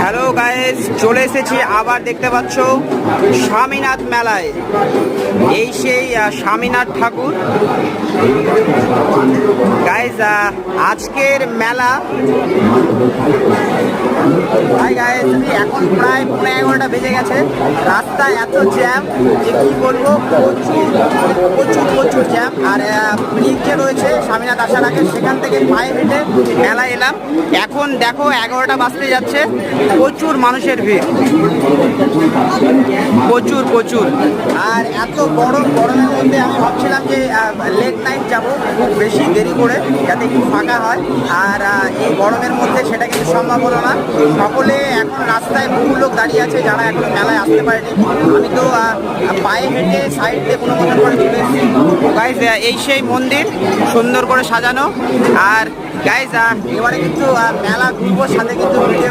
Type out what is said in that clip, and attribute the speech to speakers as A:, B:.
A: Hello guys চলে এসেছি আবার দেখতে পাচ্ছ স্বামীনাথ মেলায়। এই সেই স্বামীনাথ ঠাকুর। গাইজ আজকের মেলা। হাই গাইজ এখন প্রায় পনেরো এগারোটা বেজে গেছে। রাস্তায় এত জ্যাম যে কি বলব? প্রচুর প্রচুর প্রচুর জ্যাম আর ব্রিজ রয়েছে স্বামীনাথ আসার আগে সেখান থেকে পায়ে হেঁটে মেলা এলাম। এখন দেখো এগারোটা বাজতে যাচ্ছে, প্রচুর মানুষের ভিড়। প্রচুর প্রচুর। আর এত গরম গরমের মধ্যে আমি ভাবছিলাম যে লেট নাইট যাব খুব বেশি দেরি করে, যাতে একটু ফাঁকা হয়। আর এই গরমের মধ্যে সেটা কিন্তু সম্ভব হলো না। সকলে এখন রাস্তায় বহু লোক দাঁড়িয়ে আছে যারা এখন মেলায় আসতে পারেনি। আমি তো পায়ে হেঁটে সাইড দিয়ে কোনো মতন করে চলে এসেছি। গাইজ এই সেই মন্দির, সুন্দর করে সাজানো। আর গাইজ এবারে কিন্তু মেলা ঘুরবো, সাথে কিন্তু